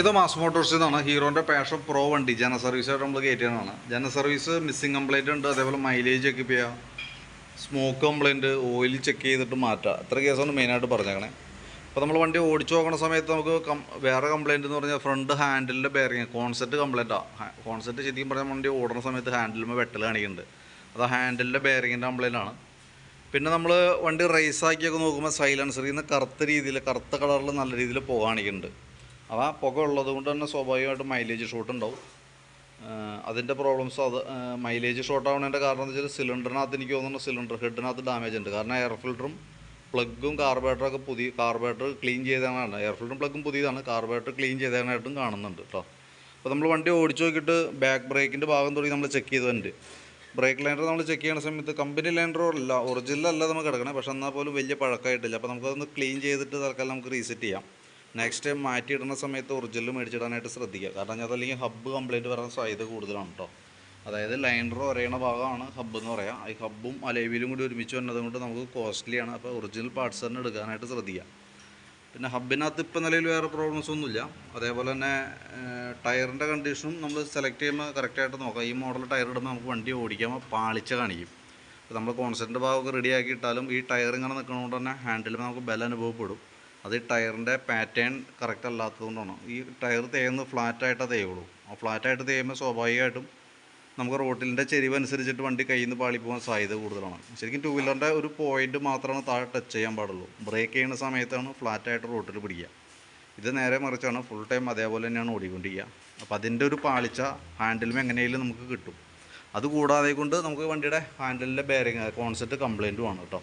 ഇത് മാസ് മോട്ടോഴ്സിൽ നിന്നാണ് ഹീറോന്റെ passion pro വണ്ടി. ജന സർവീസായിട്ട് നമ്മൾ കയറ്റിയതാണ് ജന സർവീസ് മിസ്സിങ് കംപ്ലൈന്റ് ഉണ്ട്. അതേപോലെ മൈലേജ് ചെക്ക് ചെയ്യുക സ്മോക്ക് കംപ്ലൈന്റ് ഓയിൽ ചെക്ക് ചെയ്തിട്ട് മാറ്റുക ഇത്ര കേസാണ് മെയിനായിട്ട് പറഞ്ഞേക്കണേ. അപ്പോൾ നമ്മൾ വണ്ടി ഓടിച്ചു നോക്കുന്ന സമയത്ത് നമുക്ക് കം വേറെ കംപ്ലൈന്റ് എന്ന് പറഞ്ഞാൽ ഫ്രണ്ട് ഹാൻഡിലിന്റെ ബെയറിങ് കോൺസെപ്റ്റ് കംപ്ലൈന്റാണ് കോൺസെപ്റ്റ് ശരിക്കും പറഞ്ഞാൽ വണ്ടി ഓടുന്ന സമയത്ത് ഹാൻഡിലുമ്പോൾ വെട്ടൽ കാണിക്കുന്നുണ്ട്. അത് ഹാൻഡിലിന്റെ ബെയറിങ്ങിന്റെ കംപ്ലൈന്റ് ആണ്. പിന്നെ നമ്മൾ വണ്ടി റേസാക്കിയൊക്കെ നോക്കുമ്പോൾ സൈലൻസറിൽ നിന്ന് കറുത്ത രീതിയിൽ കറുത്ത കളറിൽ നല്ല രീതിയിൽ പോകാണിക്കുന്നുണ്ട് കാണിക്കുന്നുണ്ട്. അപ്പോൾ ആ പുക ഉള്ളത് കൊണ്ട് തന്നെ സ്വാഭാവികമായിട്ടും മൈലേജ് ഷോട്ട് ഉണ്ടാവും. അതിന്റെ പ്രോബ്ലംസ് അത് മൈലേജ് ഷോർട്ട് ആവുന്നതിന്റെ കാരണം എന്ന് വെച്ചാൽ സിലിണ്ടറിനകത്ത് എനിക്ക് തോന്നുന്നു സിലിണ്ടർ ഹെഡിനകത്ത് ഡാമേജ് ഉണ്ട്. കാരണം എയർ ഫിൽറ്ററും പ്ലഗും കാർബേറ്ററൊക്കെ പുതിയ കാർബേറ്റർ ക്ലീൻ ചെയ്തതാണ്. എയർ ഫിൽറ്ററും പ്ലഗും പുതിയതാണ്. കാർബേറ്റർ ക്ലീൻ ചെയ്തതായിട്ടും കാണുന്നുണ്ട് കേട്ടോ അപ്പോൾ നമ്മൾ വണ്ടി ഓടിച്ചു നോക്കിയിട്ട് ബാക്ക് ബ്രേക്കിന്റെ ഭാഗം തുടങ്ങി നമ്മൾ ചെക്ക് ചെയ്തുണ്ട് ബ്രേക്ക് ലൈനർ നമ്മൾ ചെക്ക് ചെയ്യുന്ന സമയത്ത് കമ്പനി ലൈനറോ അല്ല ഒറിജിനൽ അല്ല നമുക്ക് കിടക്കണേ. പക്ഷേ എന്നാൽ പോലും വലിയ പഴക്കമായിട്ടില്ല. അപ്പോൾ നമുക്കതൊന്ന് ക്ലീൻ ചെയ്തിട്ട് തൽക്കാലം നമുക്ക് റീസെറ്റ് ചെയ്യാം. നെക്സ്റ്റ് ടൈം മാറ്റിയിടുന്ന സമയത്ത് ഒറിജിനൽ മേടിച്ചിടാനായിട്ട് ശ്രദ്ധിക്കുക. കാരണം അതല്ലെങ്കിൽ ഹബ്ബ് കംപ്ലീറ്റ് വരാൻ സാധ്യത കൂടുതലാണ് കേട്ടോ അതായത് ലൈനർ ഒരയണ ഭാഗമാണ് ഹബ്ബ് എന്ന് പറയാം. ഈ ഹബ്ബും അലേവിയിലും കൂടി ഒരുമിച്ച് വന്നത് കൊണ്ട് നമുക്ക് കോസ്റ്റ്ലിയാണ് അപ്പോൾ ഒറിജിനൽ പാർട്സ് തന്നെ എടുക്കാനായിട്ട് ശ്രദ്ധിക്കുക. പിന്നെ ഹബ്ബിനകത്ത് ഇപ്പം നിലയിൽ വേറെ പ്രോബ്ലംസ് ഒന്നുമില്ല. അതേപോലെ തന്നെ ടയറിന്റെ കണ്ടീഷനും നമ്മൾ സെലക്ട് ചെയ്യുമ്പോൾ കറക്റ്റായിട്ട് നോക്കാം. ഈ മോഡൽ ടയർ ഇടുമ്പോൾ നമുക്ക് വണ്ടി ഓടിക്കാൻ പാളിച്ച കാണിക്കും. അപ്പോൾ നമ്മൾ കോൺസെന്റിന്റെ ഭാഗമൊക്കെ റെഡിയാക്കിയിട്ടാലും ഇട്ടാലും ഈ ടയർ ഇങ്ങനെ നിൽക്കുന്നതുകൊണ്ട് തന്നെ ഹാൻഡിൽ നമുക്ക് ബലം അനുഭവപ്പെടും. അത് ടയറിന്റെ പാറ്റേൺ കറക്റ്റ് അല്ലാത്തതുകൊണ്ടാണ്. ഈ ടയർ തേയുന്നത് ഫ്ലാറ്റായിട്ടേ തേയുള്ളൂ. ആ ഫ്ലാറ്റായിട്ട് തേയുമ്പോൾ സ്വാഭാവികമായിട്ടും നമുക്ക് റോട്ടിലിന്റെ ചെരിവ് അനുസരിച്ചിട്ട് വണ്ടി കയ്യിൽ നിന്ന് പാളി പോകാൻ സാധ്യത കൂടുതലാണ്. ശരിക്കും ടൂ വീലറിന്റെ ഒരു പോയിന്റ് മാത്രമാണ് താഴെ ടച്ച് ചെയ്യാൻ പാടുള്ളൂ. ബ്രേക്ക് ചെയ്യുന്ന സമയത്താണ് ഫ്ലാറ്റായിട്ട് റോട്ടിൽ പിടിക്കുക. ഇത് നേരെ മറിച്ചാണ് ഫുൾ ടൈം അതേപോലെ തന്നെയാണ് ഓടിക്കൊണ്ടിരിക്കുക. അപ്പോൾ അതിന്റെ ഒരു പാളിച്ച ഹാൻഡിലും എങ്ങനെയെങ്കിലും നമുക്ക് കിട്ടും. അതുകൂടാതെ കൊണ്ട് നമുക്ക് വണ്ടിയുടെ ഹാൻഡിലിന്റെ ബെയറിങ് കോൺസെപ്റ്റ് കംപ്ലൈന്റും ആണ് കേട്ടോ.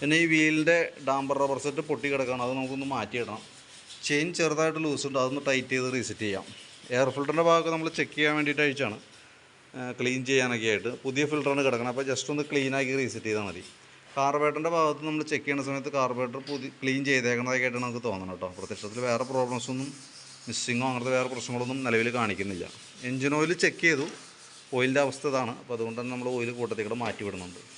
പിന്നെ ഈ വീലിന്റെ ഡാംബർ റബ്ബർ സെറ്റ് പൊട്ടി കിടക്കണം അത് നമുക്കൊന്ന് മാറ്റിയിടണം. ചെയിൻ ചെറുതായിട്ട് ലൂസ് ഉണ്ട്. അതൊന്ന് ടൈറ്റ് ചെയ്ത് റീസെറ്റ് ചെയ്യാം. എയർ ഫിൽറ്ററിന്റെ ഭാഗമൊക്കെ നമ്മൾ ചെക്ക് ചെയ്യാൻ വേണ്ടിയിട്ട് അയച്ചാണ് ക്ലീൻ ചെയ്യാനൊക്കെ ആയിട്ട്. പുതിയ ഫിൽറ്ററാണ് കിടക്കണം. അപ്പോൾ ജസ്റ്റ് ഒന്ന് ക്ലീൻ ആക്കി റീസെറ്റ് ചെയ്താൽ മതി. കാർബേറ്ററിന്റെ ഭാഗത്ത് നമ്മൾ ചെക്ക് ചെയ്യുന്ന സമയത്ത് കാർബേറ്റർ പുതിയ ക്ലീൻ ചെയ്തേക്കുന്നതായിട്ടാണ് നമുക്ക് തോന്നണം കേട്ടോ. പ്രത്യക്ഷത്തിൽ വേറെ പ്രോബ്ലംസ് ഒന്നും മിസ്സിങ്ങോ അങ്ങനത്തെ വേറെ പ്രശ്നങ്ങളൊന്നും നിലവിൽ കാണിക്കുന്നില്ല. എഞ്ചിൻ ഓയിൽ ചെക്ക് ചെയ്തു. ഓയിലിന്റെ അവസ്ഥ ഇതാണ്. അപ്പോൾ അതുകൊണ്ട് തന്നെ നമ്മൾ ഓയിൽ കൂട്ടത്തേക്കൂടെ മാറ്റി വിടുന്നുണ്ട്.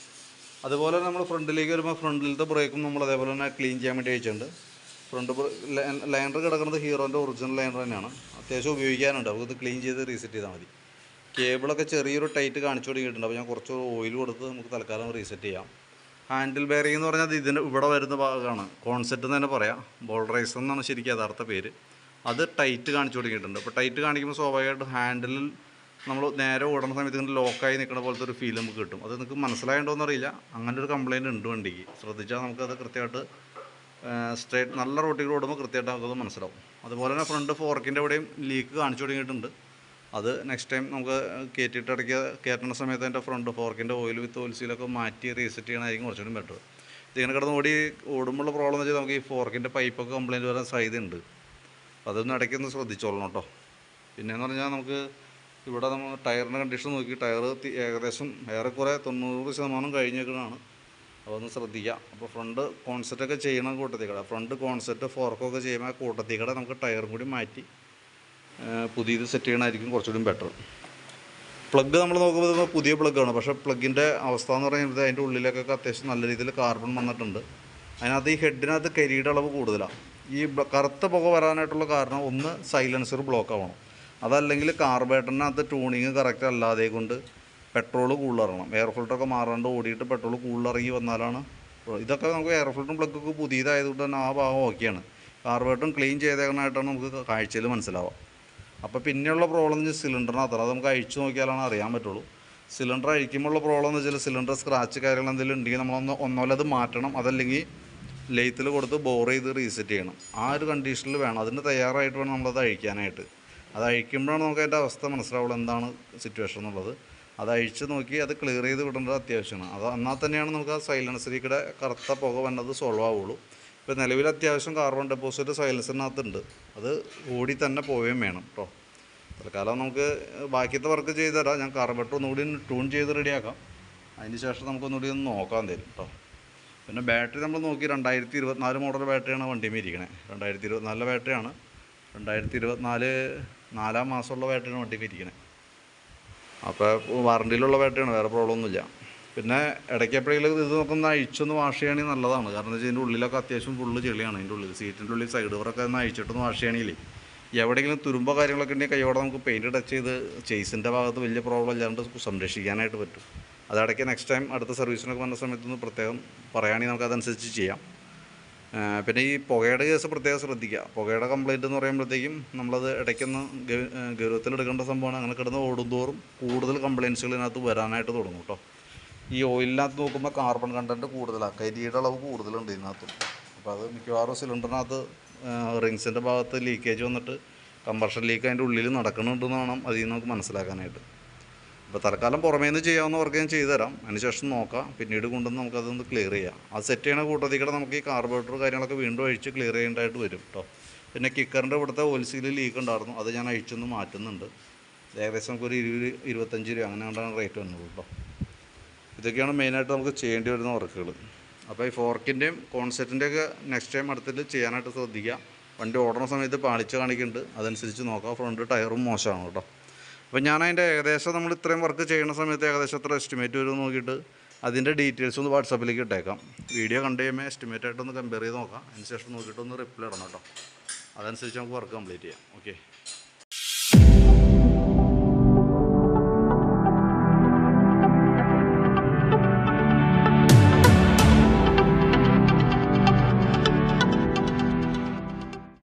അതുപോലെ നമ്മൾ ഫ്രണ്ടിലേക്ക് വരുമ്പോൾ ഫ്രണ്ടിലത്തെ ബ്രേക്കും നമ്മൾ അതേപോലെ തന്നെ ക്ലീൻ ചെയ്യാൻ വേണ്ടി അയച്ചിട്ടുണ്ട് ഫ്രണ്ട് ലൈനർ കിടക്കുന്നത് ഹീറോന്റെ ഒറിജിനൽ ലൈനർ തന്നെയാണ്. അത്യാവശ്യം ഉപയോഗിക്കാനുണ്ട്. ഇത് ക്ലീൻ ചെയ്ത് റീസെറ്റ് ചെയ്താൽ മതി. കേബിളൊക്കെ ചെറിയൊരു ടൈറ്റ് കാണിച്ചു തുടങ്ങിയിട്ടുണ്ട് അപ്പോൾ ഞാൻ കുറച്ച് ഓയിൽ കൊടുത്ത് നമുക്ക് തൽക്കാലം റീസെറ്റ് ചെയ്യാം. ഹാൻഡിൽ ബെയറിംഗ് എന്ന് പറഞ്ഞാൽ ഇതിന്റെ ഇവിടെ വരുന്ന ഭാഗമാണ് കോൺസെപ്റ്റ് എന്ന് തന്നെ പറയാം. ബോൾ റൈസർ എന്നാണ് ശരിക്കും യഥാർത്ഥ പേര്. അത് ടൈറ്റ് കാണിച്ചു തുടങ്ങിയിട്ടുണ്ട് അപ്പോൾ ടൈറ്റ് കാണിക്കുമ്പോൾ സ്വാഭാവികമായിട്ടും ഹാൻഡിലിൽ നമ്മൾ നേരെ ഓടുന്ന സമയത്ത് ഇങ്ങനെ ലോക്കായി നിൽക്കുന്ന പോലത്തെ ഒരു ഫീൽ നമുക്ക് കിട്ടും. അത് നിങ്ങൾക്ക് മനസ്സിലായിട്ടുണ്ടോ അറിയില്ല. അങ്ങനെ ഒരു കംപ്ലയിന്റ് ഉണ്ട് വണ്ടിക്ക്. ശ്രദ്ധിച്ചാൽ നമുക്കത് കൃത്യമായിട്ട് സ്ട്രേറ്റ് നല്ല റോട്ടിൽ ഓടുമ്പോൾ കൃത്യമായിട്ട് നമുക്കത് മനസ്സിലാവും. അതുപോലെ തന്നെ ഫ്രണ്ട് ഫോർക്കിന്റെ എവിടെയും ലീക്ക് കാണിച്ചു തുടങ്ങിയിട്ടുണ്ട്. അത് നെക്സ്റ്റ് ടൈം നമുക്ക് കയറ്റിയിട്ട് ഇടയ്ക്ക് കയറ്റുന്ന സമയത്ത് എന്റെ ഫ്രണ്ട് ഫോർക്കിന്റെ ഓയിൽ വിത്ത് ഓയിൽ സീലൊക്കെ മാറ്റി റീസെറ്റ് ചെയ്യണമായിരിക്കും കുറച്ചുകൂടി ബെറ്റർ ഇതിങ്ങനെ കിടന്ന് ഓടി ഓടുമ്പോഴുള്ള പ്രോബ്ലം എന്ന് വെച്ചാൽ നമുക്ക് ഈ ഫോർക്കിന്റെ പൈപ്പൊക്കെ കംപ്ലയിന്റ് വരാൻ സാധ്യതയുണ്ട്. അതൊന്ന് ഇടയ്ക്കൊന്ന് ശ്രദ്ധിച്ചോളണം കേട്ടോ. പിന്നെയെന്ന് പറഞ്ഞാൽ നമുക്ക് ഇവിടെ നമ്മൾ ടയറിന്റെ കണ്ടീഷൻ നോക്കി ടയർ ഏകദേശം ഏറെക്കുറെ തൊണ്ണൂറ് ശതമാനം കഴിഞ്ഞേക്കണതാണ് അപ്പോൾ ഒന്ന് ശ്രദ്ധിക്കുക അപ്പോൾ ഫ്രണ്ട് കോൺസെപ്റ്റൊക്കെ ചെയ്യണം കൂട്ടത്തിക്കട. ഫ്രണ്ട് കോൺസെപ്റ്റ് ഫോർക്കൊക്കെ ചെയ്യുമ്പോൾ കൂട്ടത്തിക്കട നമുക്ക് ടയറും കൂടി മാറ്റി പുതിയത് സെറ്റ് ചെയ്യണമായിരിക്കും കുറച്ചുകൂടി ബെറ്റർ പ്ലഗ് നമ്മൾ നോക്കുമ്പോൾ പുതിയ പ്ലഗ്ഗാണ് പക്ഷേ പ്ലഗിന്റെ അവസ്ഥ എന്ന് പറയുന്നത് അതിന്റെ ഉള്ളിലേക്കൊക്കെ അത്യാവശ്യം നല്ല രീതിയിൽ കാർബൺ വന്നിട്ടുണ്ട്. അതിനകത്ത് ഈ ഹെഡിനകത്ത് കരിയുടെ അളവ് കൂടുതലാണ് ഈ കറുത്ത പുക വരാനായിട്ടുള്ള കാരണം ഒന്ന് സൈലൻസർ ബ്ലോക്ക് ആവണം. അതല്ലെങ്കിൽ കാർബേറ്ററിനകത്ത് ട്യൂണിങ് കറക്റ്റ് അല്ലാതെ കൊണ്ട് പെട്രോൾ കൂടുതലിറങ്ങണം. എയർ ഫിൽറ്ററൊക്കെ മാറാണ്ട് ഓടിയിട്ട് പെട്രോൾ കൂടുതലിറങ്ങി വന്നാലാണ് ഇതൊക്കെ നമുക്ക് എയർ ഫിൽറ്ററും പ്ലഗൊക്കെ പുതിയതായതുകൊണ്ട് തന്നെ ആ ഭാഗം ഓക്കെയാണ് കാർബേറ്ററും ക്ലീൻ ചെയ്തേക്കണായിട്ടാണ് നമുക്ക് കാഴ്ചയിൽ മനസ്സിലാവുക. അപ്പോൾ പിന്നെയുള്ള പ്രോബ്ലം എന്ന് വെച്ചാൽ സിലിണ്ടറിനകത്താണ് അത് നമുക്ക് അഴിച്ചു നോക്കിയാലാണ് അറിയാൻ പറ്റുള്ളൂ. സിലിണ്ടർ അഴിക്കുമ്പോഴുള്ള പ്രോബ്ലം എന്ന് വെച്ചാൽ സിലിണ്ടർ സ്ക്രാച്ച് കാര്യങ്ങൾ എന്തെങ്കിലും ഉണ്ടെങ്കിൽ നമ്മളൊന്ന് ഒന്നോലത് മാറ്റണം. അതല്ലെങ്കിൽ ലെയ്ത്തിൽ കൊടുത്ത് ബോർ ചെയ്ത് റീസെറ്റ് ചെയ്യണം. ആ ഒരു കണ്ടീഷനിൽ വേണം. അതിന് തയ്യാറായിട്ട് വേണം നമ്മളത് അഴിക്കാനായിട്ട്. അത് അഴിക്കുമ്പോഴാണ് നമുക്ക് അതിന്റെ അവസ്ഥ മനസ്സിലാവുള്ളൂ എന്താണ് സിറ്റുവേഷൻ എന്നുള്ളത്. അത് അഴിച്ച് നോക്കി അത് ക്ലിയർ ചെയ്ത് വിടേണ്ടത് അത്യാവശ്യമാണ്. അത് എന്നാൽ തന്നെയാണ് നമുക്ക് ആ സൈലൻസറിക്കൂടെ കറുത്ത പുക വന്നത് സോൾവ് ആവുള്ളൂ. ഇപ്പോൾ നിലവിൽ അത്യാവശ്യം കാർബൺ ഡെപ്പോസിറ്റ് സൈലൻസറിനകത്തുണ്ട് അത് ഓടി തന്നെ പോവുകയും വേണം കേട്ടോ തൽക്കാലം നമുക്ക് ബാക്കിയത്തെ വർക്ക് ചെയ്ത് തരാം. ഞാൻ കാർബറ്റർ ഒന്നുകൂടി ട്യൂൺ ചെയ്ത് റെഡിയാക്കാം അതിന് ശേഷം നമുക്കൊന്നുകൂടി ഒന്ന് നോക്കാൻ തരും കേട്ടോ പിന്നെ ബാറ്ററി നമ്മൾ നോക്കി രണ്ടായിരത്തി ഇരുപത്തിനാല് മോഡൽ ബാറ്ററിയാണ് വണ്ടിയിൽ ഇരിക്കണേ. രണ്ടായിരത്തി ഇരുപത്തിനാലിലെ ബാറ്ററിയാണ് രണ്ടായിരത്തി ഇരുപത്തിനാല് നാലാം മാസമുള്ള ബാറ്ററിയാണ് വണ്ടി ഇരിക്കണേ അപ്പോൾ വാറണ്ടിയിലുള്ള ബാറ്ററിയാണ് വേറെ പ്രോബ്ലം ഒന്നുമില്ല. പിന്നെ ഇടയ്ക്ക് എപ്പോഴെങ്കിലും ഇത് നോക്കുന്ന അഴിച്ചൊന്ന് വാഷ് ചെയ്യുകയാണെങ്കിൽ നല്ലതാണ്. കാരണം വെച്ചാൽ ഇതിന്റെ ഉള്ളിലൊക്കെ അത്യാവശ്യം ഫുള്ള് ചെളിയാണ് അതിന്റെ ഉള്ളിൽ സീറ്റിന്റെ ഉള്ളിൽ സൈഡ് കവറൊക്കെ ഒന്ന് അഴിച്ചിട്ടൊന്ന് വാഷ് ചെയ്യണമെങ്കിൽ എവിടെയെങ്കിലും തുരുമ്പോ കാര്യങ്ങളൊക്കെ ഉണ്ടെങ്കിൽ കൈയോടെ നമുക്ക് പെയിന്റ് ടച്ച് ചെയ്ത് ചേസിന്റെ ഭാഗത്ത് വലിയ പ്രോബ്ലം ഇല്ലാണ്ട് സംരക്ഷിക്കാനായിട്ട് പറ്റും. അതിടയ്ക്ക് നെക്സ്റ്റ് ടൈം അടുത്ത സർവീസിനൊക്കെ വന്ന സമയത്തൊന്ന് പ്രത്യേകം പറയുകയാണെങ്കിൽ നമുക്ക് അതനുസരിച്ച് ചെയ്യാം. പിന്നെ ഈ പുകയുടെ കേസ് പ്രത്യേകം ശ്രദ്ധിക്കുക. പുകയുടെ കംപ്ലൈന്റ് എന്ന് പറയുമ്പോഴത്തേക്കും നമ്മളത് ഇടയ്ക്കൊന്ന് ഗൗരവത്തിലെടുക്കേണ്ട സംഭവമാണ്. അങ്ങനെ കിടന്ന് ഓടുന്തോറും കൂടുതൽ കംപ്ലയിൻസുകൾ ഇതിനകത്ത് വരാനായിട്ട് തുടങ്ങും കേട്ടോ ഈ ഓയിലിനകത്ത് നോക്കുമ്പോൾ കാർബൺ കണ്ടന്റ് കൂടുതലാണ് കരിയുടെ അളവ് കൂടുതലുണ്ട് ഇതിനകത്ത്. അപ്പോൾ അത് മിക്കവാറും സിലിണ്ടറിനകത്ത് റിങ്സിന്റെ ഭാഗത്ത് ലീക്കേജ് വന്നിട്ട് കമ്പർഷൻ ലീക്ക് അതിന്റെ ഉള്ളിൽ നടക്കുന്നുണ്ടെന്ന് വേണം അതിൽ നിന്ന് നമുക്ക് മനസ്സിലാക്കാനായിട്ട്. അപ്പോൾ തൽക്കാലം പുറമേ നിന്ന് ചെയ്യാവുന്ന വർക്ക് ഞാൻ ചെയ്തു തരാം അതിനുശേഷം നോക്കാം. പിന്നീട് കൊണ്ടുവന്ന് നമുക്കതൊന്ന് ക്ലിയർ ചെയ്യാം. അത് സെറ്റ് ചെയ്യണ കൂട്ടത്തിൽ കൂടെ നമുക്ക് ഈ കാർബറേറ്റർ കാര്യങ്ങളൊക്കെ വീണ്ടും അഴിച്ച് ക്ലിയർ ചെയ്യേണ്ടതായിട്ട് വരും കേട്ടോ പിന്നെ കിക്കറിന്റെ ഇവിടുത്തെ ഓയിൽ ലീക്ക് ഉണ്ടായിരുന്നു. അത് ഞാൻ അഴിച്ചൊന്ന് മാറ്റുന്നുണ്ട്. ഏകദേശം നമുക്കൊരു ഇരുപത് ഇരുപത്തഞ്ച് രൂപ അങ്ങനെ കൊണ്ടാണ് റേറ്റ് വന്നത് കേട്ടോ ഇതൊക്കെയാണ് മെയിനായിട്ട് നമുക്ക് ചെയ്യേണ്ടി വരുന്ന വർക്കുകൾ അപ്പോൾ ഈ ഫോർക്കിന്റെയും കോൺസെറ്റിന്റെയൊക്കെ നെക്സ്റ്റ് ടൈം അടുത്തിട്ട് ചെയ്യാനായിട്ട് ശ്രദ്ധിക്കുക വണ്ടി ഓടുന്ന സമയത്ത് പാളിച്ച് കാണിക്കുന്നുണ്ട്. അതനുസരിച്ച് നോക്കാം. ഫ്രണ്ട് ടയറും മോശമാണ് കേട്ടോ അപ്പോൾ ഞാൻ അതിന്റെ ഏകദേശം നമ്മൾ ഇത്രയും വർക്ക് ചെയ്യുന്ന സമയത്ത് ഏകദേശം എത്ര എസ്റ്റിമേറ്റ് വരും നോക്കിയിട്ട് അതിന്റെ ഡീറ്റെയിൽസ് ഒന്ന് വാട്സാപ്പിലേക്ക് ഇട്ടേക്കാം. വീഡിയോ കണ്ടു കഴിയുമ്പോൾ എസ്റ്റിമേറ്റ് ആയിട്ടൊന്ന് കമ്പയർ ചെയ്ത് നോക്കാം. അതിന് ശേഷം നോക്കിയിട്ട് ഒന്ന് റിപ്ലൈ ഇടണം കേട്ടോ. അതനുസരിച്ച് നമുക്ക് വർക്ക് കംപ്ലീറ്റ് ചെയ്യാം. ഓക്കെ